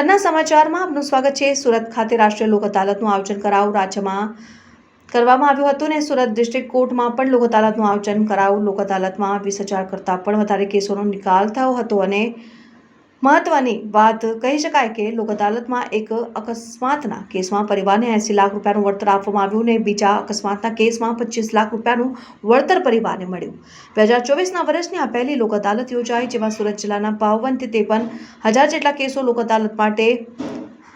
કન્ના સમાચારમાં આપનું સ્વાગત છે. સુરત ખાતે રાષ્ટ્રીય લોક અદાલતનું આયોજન કરાવું રાજ્યમાં કરવામાં આવ્યું હતું ને સુરત ડિસ્ટ્રિક્ટ કોર્ટમાં પણ લોક અદાલતનું આયોજન કરાવું. લોક અદાલતમાં વીસ હજાર કરતાં પણ વધારે કેસોનો નિકાલ થયો હતો અને મહત્વની વાત કહી શકાય કે લોક અદાલતમાં એક અકસ્માતના કેસમાં પરિવારને એંસી લાખ રૂપિયાનું વળતર આપવામાં આવ્યું ને બીજા અકસ્માતના કેસમાં પચીસ લાખ રૂપિયાનું વળતર પરિવારને મળ્યું. બે હજાર ચોવીસના વર્ષની આ પહેલી લોક અદાલત યોજાઈ, જેમાં સુરત જિલ્લાના બાવનથી ત્રેપન હજાર જેટલા કેસો લોક અદાલત માટે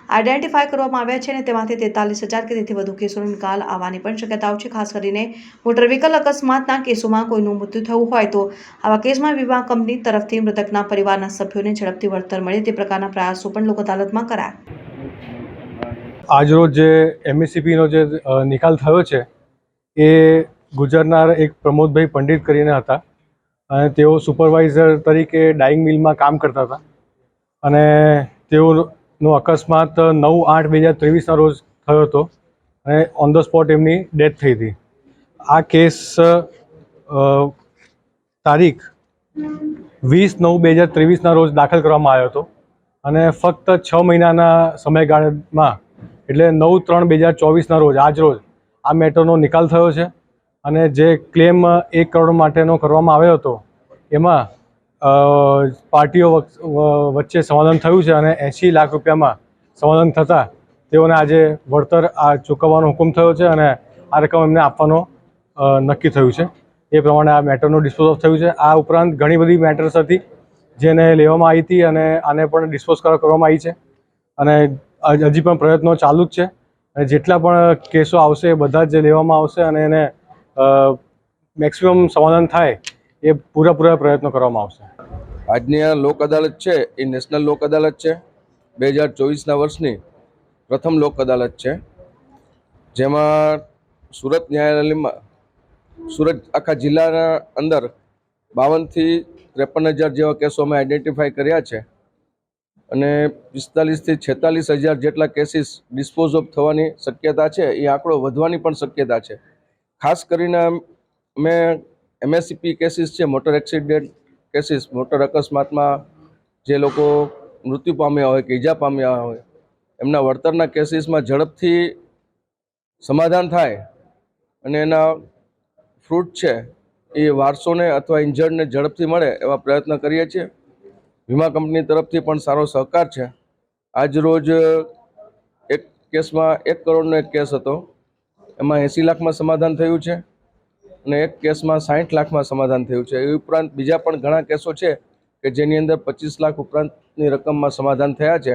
આઈડેન્ટિફાય કરવામાં આવ્યા છે અને તેમાંથી તેતાલીસ હજાર કે તેથી વધુ કેસોનો નિકાલ આવવાની પણ શક્યતાઓ છે. ખાસ કરીને મોટર વ્હીકલ અકસ્માતના કેસોમાં કોઈનું મૃત્યુ થયું હોય તો આવા કેસમાં વીમા કંપની તરફથી મૃતકના પરિવારના સભ્યોને ઝડપથી વળતર મળે તે પ્રકારના પ્રયાસો પણ લોક અદાલતમાં કરાયા. આજરોજ જે એમએસસીપીનો જે નિકાલ થયો છે, એ ગુજરનાર એક પ્રમોદભાઈ પંડિત કરીને હતા અને તેઓ સુપરવાઇઝર તરીકે ડાઇંગ મિલમાં કામ કરતા હતા અને તેઓનો અકસ્માત નવ આઠ બે હજાર ત્રેવીસના રોજ થયો હતો અને ઓન ધ સ્પોટ એમની ડેથ થઈ હતી. આ કેસ તારીખ વીસ નવ બે હજાર ત્રેવીસના રોજ દાખલ કરવામાં આવ્યો હતો અને ફક્ત છ મહિનાના સમયગાળામાં, એટલે નવ ત્રણ બે હજાર ચોવીસના રોજ, આજ રોજ આ મેટરનો નિકાલ થયો છે અને જે ક્લેમ એક કરોડ માટેનો કરવામાં આવ્યો હતો, એમાં પાર્ટીઓ વચ્ચે સમાધાન થયું છે અને એંશી લાખ રૂપિયામાં સમાધાન થતાં તેઓને આજે વળતર આ ચૂકવવાનો હુકમ થયો છે અને આ રકમ એમને આપવાનો નક્કી થયું છે. એ પ્રમાણે આ મેટરનું ડિસ્પોઝ થયું છે. આ ઉપરાંત ઘણી બધી મેટર્સ હતી જેને લેવામાં આવી હતી અને આને પણ ડિસ્પોઝ કરવામાં આવી છે. અને હજી પણ પ્રયત્નો ચાલુ જ છે. અને જેટલા પણ કેસો આવશે બધા જ લેવામાં આવશે અને એને મેક્સિમમ સમાધાન થાય એ પૂરા પૂરા પ્રયત્નો કરવામાં આવશે. આજની આ લોક અદાલત છે, એ નેશનલ લોક અદાલત છે. બે હજાર ચોવીસના વર્ષની પ્રથમ લોક અદાલત છે. જેમાં સુરત ન્યાયાલયમાં, સુરત આખા જિલ્લાના અંદર બાવનથી ત્રેપન હજાર જેવા કેસો અમે આઈડેન્ટિફાઈ કર્યા છે. અને પિસ્તાલીસથી છેતાલીસ હજાર જેટલા કેસીસ ડિસ્પોઝ ઓફ થવાની શક્યતા છે. એ આંકડો વધવાની પણ શક્યતા છે. ખાસ કરીને અમે એમએસસીપી કેસીસ છે મોટર એક્સિડન્ટ કેસીસ મોટર અકસ્માતમાં જે લોકો મૃત્યુ પામ્યા હોય કે ઈજા પામ્યા હોય, એમના વળતરના કેસીસમાં ઝડપથી સમાધાન થાય અને એના ફ્રૂટ છે, એ વારસોને અથવા ઇન્જર્ડને ઝડપથી મળે એવા પ્રયત્ન કરીએ છીએ. વીમા કંપની તરફથી પણ સારો સહકાર છે. આજ રોજ એક કેસમાં એક કરોડનો એક કેસ હતો. એમાં એંસી લાખમાં સમાધાન થયું છે. અને એક કેસમાં સાઠ લાખમાં સમાધાન થયું છે. એ ઉપરાંત બીજા પણ ઘણા કેસો છે કે જેની અંદર પચીસ લાખ ઉપરાંતની રકમમાં સમાધાન થયા છે.